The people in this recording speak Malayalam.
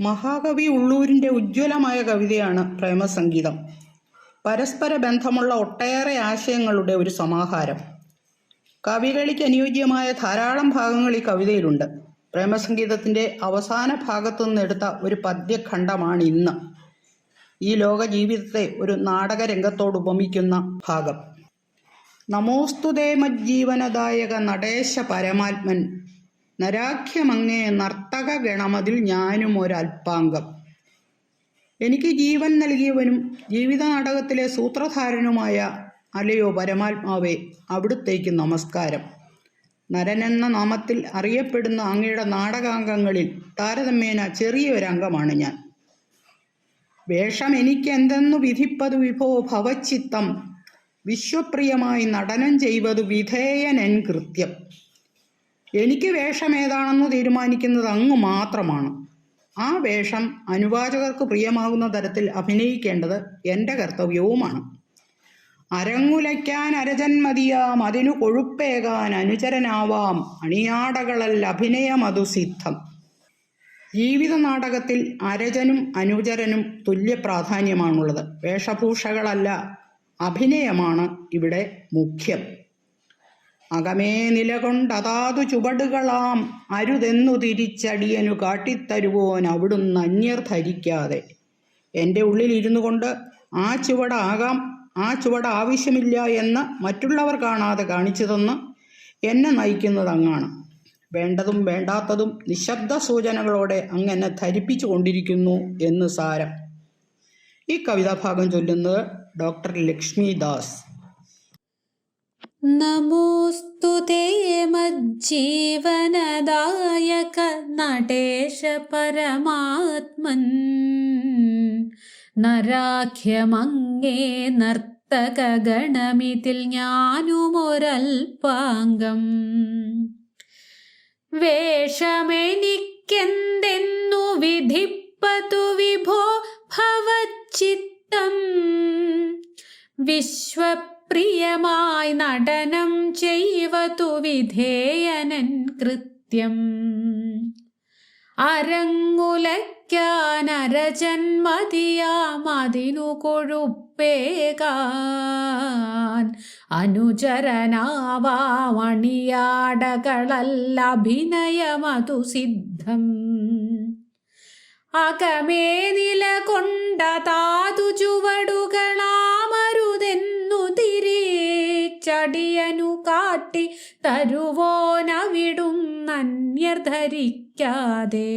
മഹാകവി ഉള്ളൂരിന്റെ ഉജ്ജ്വലമായ കവിതയാണ് പ്രേമസംഗീതം. പരസ്പര ബന്ധമുള്ള ഒട്ടേറെ ആശയങ്ങളുടെ ഒരു സമാഹാരം. കവികളിക്ക് അനുയോജ്യമായ ധാരാളം ഭാഗങ്ങൾ ഈ കവിതയിലുണ്ട്. പ്രേമസംഗീതത്തിന്റെ അവസാന ഭാഗത്തു നിന്നെടുത്ത ഒരു പദ്യഖണ്ഡമാണ് ഇന്ന്. ഈ ലോക ജീവിതത്തെ ഒരു നാടകരംഗത്തോട് ഉപമിക്കുന്ന ഭാഗം. നമോസ്തുതേ മജ്ജീവനദായക നടേശ പരമാത്മൻ നരാഖ്യമങ്ങേ നർത്തക ഗണമതിൽ ഞാനും ഒരൽപാംഗം എനിക്ക് ജീവൻ നൽകിയവനും ജീവിത നാടകത്തിലെ സൂത്രധാരനുമായ അലയോ പരമാത്മാവേ അവിടുത്തേക്ക് നമസ്കാരം. നരനെന്ന നാമത്തിൽ അറിയപ്പെടുന്ന അങ്ങയുടെ നാടകാംഗങ്ങളിൽ താരതമ്യേന ചെറിയ ഒരംഗമാണ് ഞാൻ. വേഷം എനിക്കെന്തെന്നു വിധിപ്പതു വിഭോ ഭവചിത്തം വിശ്വപ്രിയമായി നടനം ചെയ്വതു വിധേയനൻ കൃത്യം. എനിക്ക് വേഷം ഏതാണെന്ന് തീരുമാനിക്കുന്നത് അങ്ങ് മാത്രമാണ്. ആ വേഷം അനുവാചകർക്ക് പ്രിയമാകുന്ന തരത്തിൽ അഭിനയിക്കേണ്ടത് എന്റെ കർത്തവ്യവുമാണ്. അരങ്ങുലയ്ക്കാൻ അരജന്മതിയാം അതിനു കൊഴുപ്പേകാൻ അനുചരനാവാം അണിയാടകളല്ല അഭിനയമതു സിദ്ധം. ജീവിത നാടകത്തിൽ അരജനും അനുചരനും തുല്യ പ്രാധാന്യമാണുള്ളത്. വേഷഭൂഷകളല്ല അഭിനയമാണ് ഇവിടെ മുഖ്യം. അകമേ നിലകൊണ്ടതാതു ചുവടുകളാം. അരുതെന്നു തിരിച്ചടിയനു കാട്ടിത്തരുവോൻ അവിടുന്ന് അന്യർ ധരിക്കാതെ. എന്റെ ഉള്ളിൽ ഇരുന്നു കൊണ്ട് ആ ചുവടാകാം ആ ചുവട് ആവശ്യമില്ല എന്ന് മറ്റുള്ളവർ കാണാതെ കാണിച്ചു തന്ന് എന്നെ നയിക്കുന്നത് അങ്ങാണ്. വേണ്ടതും വേണ്ടാത്തതും നിശബ്ദ സൂചനകളോടെ അങ്ങനെ ധരിപ്പിച്ചു കൊണ്ടിരിക്കുന്നു എന്ന് സാരം. ഈ കവിതാഭാഗം ചൊല്ലുന്നത് ഡോക്ടർ ലക്ഷ്മി ദാസ് നമോസ്തു മജ്ജീവനദായക നടേശ പരമാത്മൻ. നരാഖ്യമങ്ങേ നർത്തക ഗണമിതിൽ ഞാനുമൊരൽപ്പാംഗം വേഷമെനിക്കെന്തെന്നു വിധിപ്പതു വിഭോ ഭവചിത്തം ഭവച്ചിത്തം വിശ്വപ്രിയമായി നടനം ചെയ്വതു വിധേയനൻ കൃത്യം. അരങ്ങുലയ്ക്കാൻ അരജന്മതിയാമതിനു കൊഴുപ്പേകാൻ. അനുചരനാവാമണിയാടകളല്ല അഭിനയമതു സിദ്ധം. അകമേ നില കൊണ്ട താതു ചുവടുകളാമരുതെന്നു തിരിച്ചടിയനു കാട്ടി തരുവോനവിടുന്നന്യർ ധരിക്കാതെ.